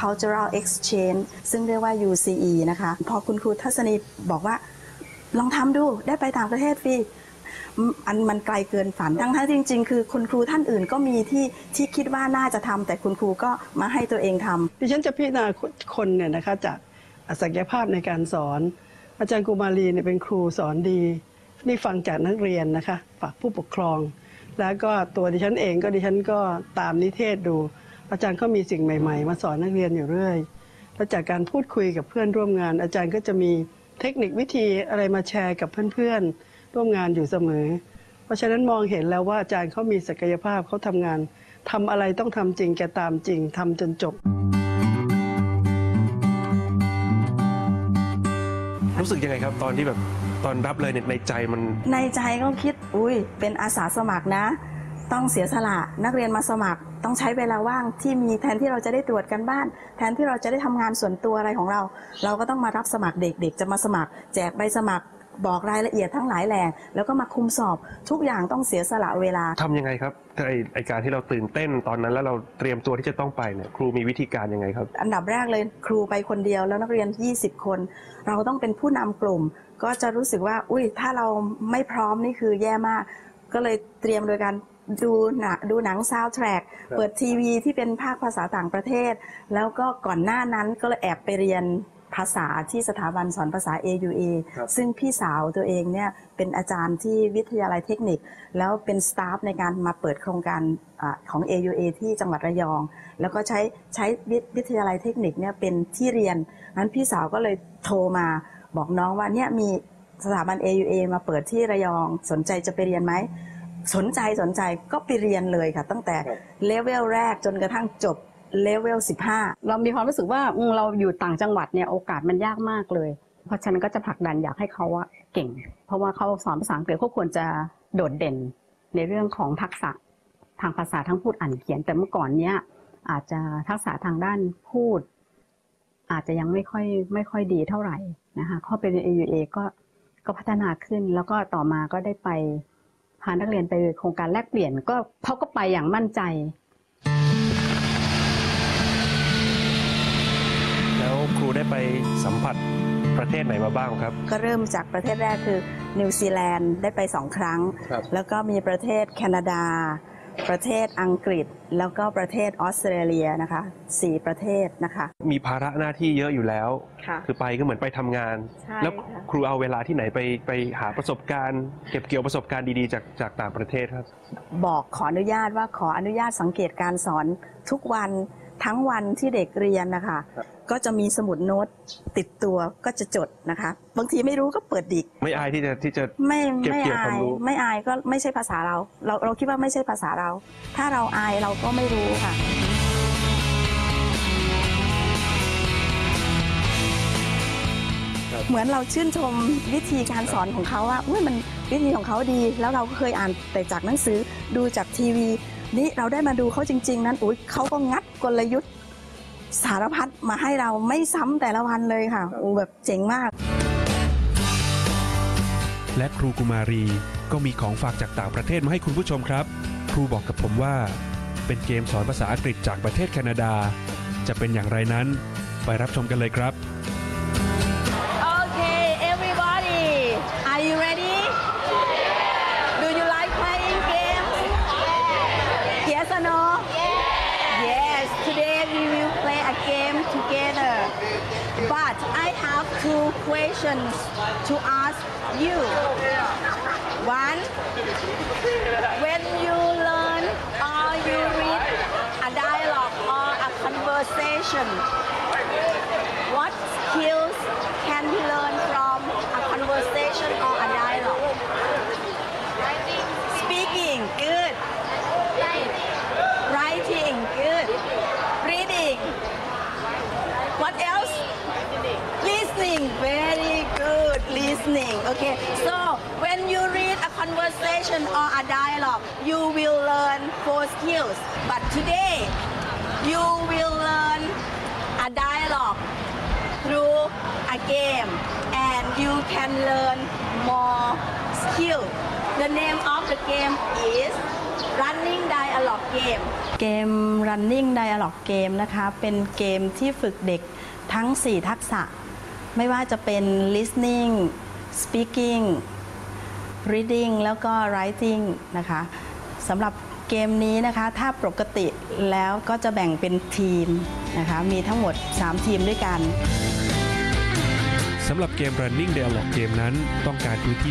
cultural exchange ซึ่งเรียกว่า UCE นะคะ พอคุณครูทัศนีบอกว่า ลองทำดูได้ไปต่างประเทศฟรีอันมันไกลเกินฝันทั้งทั้งจริง ๆ คือคุณครูท่านอื่นก็มีที่ที่คิดว่าน่าจะทำแต่คุณครูก็มาให้ตัวเองทำดิฉันจะพิจารณาคนเนี่ยนะคะจากศักยภาพในการสอน อาจารย์กุมารีเนี่ยเป็นครูสอนดี นี่ฟังจากนักเรียนนะคะฝากผู้ปกครอง แล้วก็ตัวดิฉันเองก็ดิฉันก็ตามนิเทศดู อาจารย์ก็มีสิ่งใหม่ ๆ มาสอนนักเรียนอยู่เรื่อย แล้วจากการพูดคุยกับเพื่อนร่วมงาน อาจารย์ก็จะมีเทคนิควิธีอะไรมาแชร์กับเพื่อนๆ ร่วมงานอยู่เสมอ เพราะฉะนั้นมองเห็นแล้วว่าอาจารย์เขามีศักยภาพเขาทำงานทำอะไรต้องทำจริงแกตามจริงทำจนจบ รู้สึกยังไงครับตอนที่แบบตอนรับเลยเนี่ยในใจมันในใจก็คิด อุ้ยเป็นอาสาสมัครนะ ต้องเสียสละนักเรียนมาสมัคร ต้องใช้เวลาว่างที่มีแทนที่เราจะได้ตรวจกันบ้าน แทนที่เราจะได้ทำงานส่วนตัวอะไรของเรา เราก็ต้องมารับสมัครเด็กเด็กจะมาสมัคร แจกใบสมัครบอกรายละเอียดทั้งหลายแหล่แล้วก็มาคุมสอบทุกอย่างต้องเสียสละเวลาทำยังไงครับไอไอการที่เราตื่นเต้นตอนนั้นแล้วเราเตรียมตัวที่จะต้องไปเนี่ยครูมีวิธีการยังไงครับ อันดับแรกเลยครูไปคนเดียวแล้วนักเรียน 20 คน เราต้องเป็นผู้นำกลุ่ม ก็จะรู้สึกว่า อุ้ยถ้าเราไม่พร้อมนี่คือแย่มาก ก็เลยเตรียมโดยการ ดูหนังดูหนังซาวด์แทร็กเปิดทีวีที่เป็นภาคภาษาต่างประเทศ แล้วก็ก่อนหน้านั้นก็เลยแอบไปเรียนภาษาที่สถาบันสอนภาษา AUA ครับซึ่งพี่สาวตัวเองเนี่ยเป็นอาจารย์ที่วิทยาลัยเทคนิค แล้วเป็นสตาฟในการมาเปิดโครงการอาของ AUA ที่จังหวัดระยอง แล้วก็ใช้ใช้วิวิทยาลัยเทคนิคเนี่ยเป็นที่เรียนนั้นพี่สาวก็เลยโทรมาบอกน้องว่าเนี่ยมีสถาบัน AUA มาเปิดที่ระยองสนใจจะไปเรียนไหม สนใจสนใจก็ไปเรียนเลยค่ะ ตั้งแต่เลเวลแรกจนกระทั่งจบเลเวล15 เรามีความรู้สึกว่าอืมเราอยู่ต่างจังหวัดเนี่ยโอกาสมันยากมากเลย เพราะฉะนั้นก็จะผลักดันอยากให้เขาอะเก่ง เพราะว่าเขาสอนภาษาอังกฤษเขาควรจะโดดเด่นในเรื่องของทักษะทางภาษาทั้งพูดอ่านเขียน แต่เมื่อก่อนเนี้ยอาจจะทักษะทางด้านพูด อาจจะยังไม่ค่อยไม่ค่อยดีเท่าไหร่นะคะเข้าไปใน AUA ก็ก็พัฒนาขึ้นแล้วก็ต่อมาก็ได้ไปพานักเรียนไปโครงการแลกเปลี่ยนก็เขาก็ไปอย่างมั่นใจ แล้วครูได้ไปสัมผัสประเทศไหนมาบ้างครับ ก็เริ่มจากประเทศแรกคือนิวซีแลนด์ได้ไปสองครั้ง ครับ แล้วก็มีประเทศแคนาดา ประเทศอังกฤษ แล้วก็ประเทศออสเตรเลียนะคะสี่ประเทศนะคะ มีภาระหน้าที่เยอะอยู่แล้ว ค่ะคือไปก็เหมือนไปทำงาน ใช่แล้วค่ะ ครูเอาเวลาที่ไหนไปไปหาประสบการณ์ เก็บเกี่ยวประสบการณ์ดีๆจากจากต่างประเทศครับ บอกขออนุญาตว่าขออนุญาตสังเกตการสอนทุกวัน ทั้งวันที่เด็กเรียนนะคะครับก็จะมีสมุดโน้ตติดตัวก็จะจดนะคะ บางทีไม่รู้ก็เปิดดิก ไม่อายที่จะที่จะไม่เก็บไม่เกี่ยวอาความยรู้ไม่อายก็ไม่ใช่ภาษาเรา เราเราคิดว่าไม่ใช่ภาษาเรา ถ้าเราอายเราก็ไม่รู้ค่ะเหมือนเราชื่นชมวิธีการสอนของเขาว่าอุ้ยมันวิธีของเขาดี แล้วเราก็เคยอ่านแต่จากหนังสือดูจากทีวี นี่เราได้มาดูเขาจริง ๆ นั้นอุ้ยเขาก็งัดกลยุทธ์สารพัดมาให้เราไม่ซ้ำแต่ละวันเลยค่ะโอ้แบบเจ๋งมาก และครูกุมารีก็มีของฝากจากต่างประเทศมาให้คุณผู้ชมครับ ครูบอกกับผมว่า เป็นเกมสอนภาษาอังกฤษจากประเทศแคนาดา จะเป็นอย่างไรนั้น ไปรับชมกันเลยครับ two questions to ask you. One, when you learn or you read a dialogue or a conversation, Listening, very good. Listening. Okay. So when you read a conversation or a dialogue, you will learn four skills. But today, you will learn a dialogue through a game and you can learn more skill. The name of the game is running dialogue game เกม running dialogue game นะคะ เป็นเกมที่ฝึกเด็กทั้ง 4 ทักษะ ไม่ว่าจะเป็น listening speaking reading แล้วก็ writing นะคะสำหรับเกมนี้นะคะ ถ้าปกติแล้วก็จะแบ่งเป็นทีมนะคะ มีทั้งหมด 3 ทีมด้วยกัน สำหรับเกม Running Dialogue เกมนั้นต้องการพื้นที่